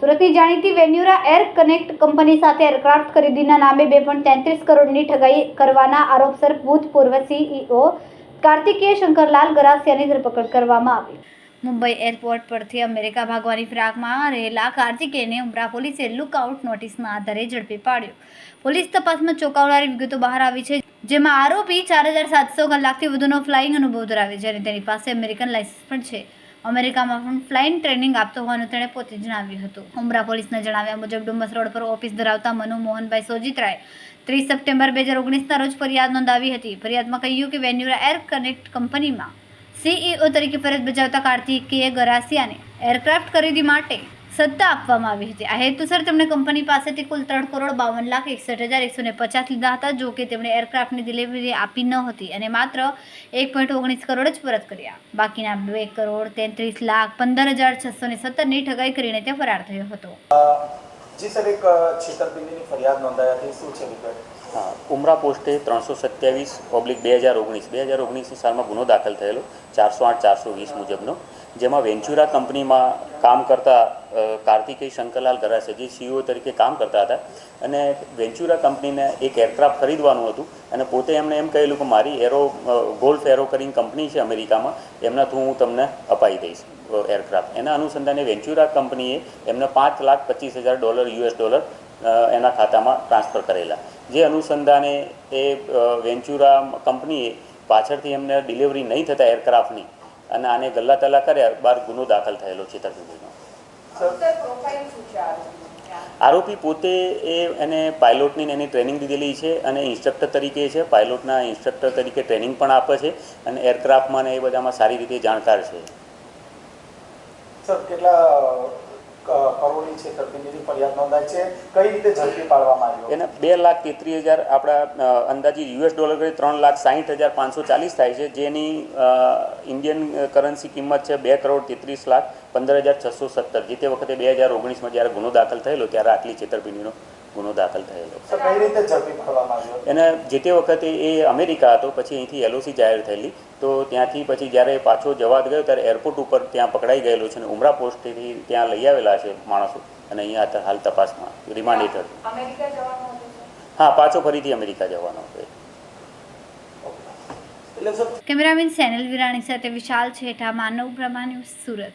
સુરતની જાણીતી વેન્યુરા air connect કંપની સાથે એરક્રાફ્ટ ખરીદીના નામે બે પોઈન્ટ તેત્રીસ કરોડની ઠગાઈ કરવાના આરોપસર ભૂતપૂર્વ સીઈઓ કાર્તિકેય શંકરલાલ ગરાસિયાની ધરપકડ કરવામાં આવી. મુંબઈ એરપોર્ટ પરથી અમેરિકા ભાગવાની ફિરાકમાં રહેલા કાર્તિકેયને ઉમરા પોલીસે લુકઆઉટ નોટિસના આધારે ઝડપી પાડ્યો. પોલીસ તપાસમાં ચોંકાવનારી વિગતો બહાર આવી છે. જેમાં આરોપી ચાર હજાર સાતસો કલાકથી વધુનો ફ્લાઇંગ અનુભવ ધરાવે છે અને તેની પાસે અમેરિકન લાયસન્સ પણ છે. અમેરિકામાં પણ ફ્લાઇંગ ટ્રેનિંગ આપતો હોવાનું તેણે પોતે જણાવ્યું હતું. ઉમરા પોલીસના જણાવ્યા મુજબ ડુમસ રોડ પર ઓફિસ ધરાવતા મનુ મોહનભાઈ સોજિત્રાએ ત્રીસ સપ્ટેમ્બર બે હજાર ઓગણીસના રોજ ફરિયાદ નોંધાવી હતી. ફરિયાદમાં કહ્યું કે વેન્યુરા એર કનેક્ટ કંપનીમાં સીઈઓ તરીકે ફરજ બજાવતા કાર્તિકેય ગરાસિયાને એરક્રાફ્ટ ખરીદી માટે સત્તા આપવામાં આવી હતી. આ હેતુસર તેમણે કંપની પાસેથી કુલ ત્રણ કરોડ બાવન લાખ એકસઠ હજાર એકસો ને પચાસ લીધા હતા જો કે તેમણે એરક્રાફ્ટની ડિલિવરી આપી ન હતી અને માત્ર એક પોઈન્ટ ઓગણીસ કરોડ જ પરત કર્યા. બાકીના બે કરોડ તેત્રીસ લાખ પંદર હજાર છસો ને સત્તરની ઠગાઈ કરીને તે ફરાર થયો હતો. જી સર એક છેતરપિંડીની ફરિયાદ નોંધાઈ હતી. શું છે વિગત? હા ઉમરા પોસ્ટે ત્રણસો સત્યાવીસ પબ્લિક બે હજાર ઓગણીસ. બે હજાર ઓગણીસની સાલમાં ગુનો દાખલ થયેલો ચારસો આઠ ચારસો વીસ મુજબનો જેમાં વેન્ચુરા કંપનીમાં કામ કરતા કાર્તિકેય શંકરલાલ ગરાસે, જે સીઈઓ તરીકે કામ કરતા હતા અને વેન્ચુરા કંપનીને એક એરક્રાફ્ટ ખરીદવાનું હતું અને પોતે એમણે એમ કહેલું કે મારી એરો ગોલ્ફ એરો કરીને કંપની છે અમેરિકામાં, એમના થ્રુ હું તમને અપાઈ દઈશ એરક્રાફ્ટ એના અનુસંધાને વેન્ચુરા કંપનીએ એમને પાંચ લાખ પચીસ હજાર ડોલર યુએસ ડોલર એના ખાતામાં ટ્રાન્સફર કરેલા. જે અનુસંધાને એ વેન્ચુરા કંપનીએ પાછળથી એમને ડિલિવરી નહીં થતા એરક્રાફ્ટની અને આને ગલ્લા તલ્લા કર્યા, બાર ગુનો દાખલ થયેલો છેતરપિંડીનો. આરોપી પોતે એ એને પાયલોટની એની ટ્રેનિંગ દીધેલી છે અને ઇન્સ્ટ્રક્ટર તરીકે છે. પાયલોટના ઇન્સ્ટ્રક્ટર તરીકે ટ્રેનિંગ પણ આપે છે અને એરક્રાફ્ટમાં ને એ બધામાં સારી રીતે જાણકાર છે. સર કેટલા બે લાખ તેત્રીસ હજાર આપણા અંદાજિત યુએસ ડોલર ત્રણ લાખ સાહીઠ હજાર પાંચસો ચાલીસ થાય છે. જેની ઇન્ડિયન કરન્સી કિંમત છે બે કરોડ તેત્રીસ લાખ પંદર હજાર છસો સત્તર. જે તે વખતે બે હજાર ઓગણીસમાં જ્યારે ગુનો દાખલ થયેલો, ત્યારે આટલી છેતરપિંડીનો ગુનો દાખલ થયેલો. એને જે તે વખતે એ અમેરિકા હતો પછી અહીંથી એલઓસી જાહેર થયેલી. તો ત્યાંથી પછી જ્યારે પાછો જવા ગયો ત્યારે એરપોર્ટ ઉપર ત્યાં પકડાઈ ગયેલો છે અને ઉમરા પોસ્ટથી ત્યાં લઈ આવેલા છે માણસો. અને અહીંયા હાલ તપાસમાં રિમાન્ડ હેઠળ હા પાછો ફરીથી અમેરિકા જવાનો હતો કેમેરામેન સેનલ વિરાણી સાથે વિશાલ છેઠા માનવ પ્રમાણ ન્યૂઝ સુરત.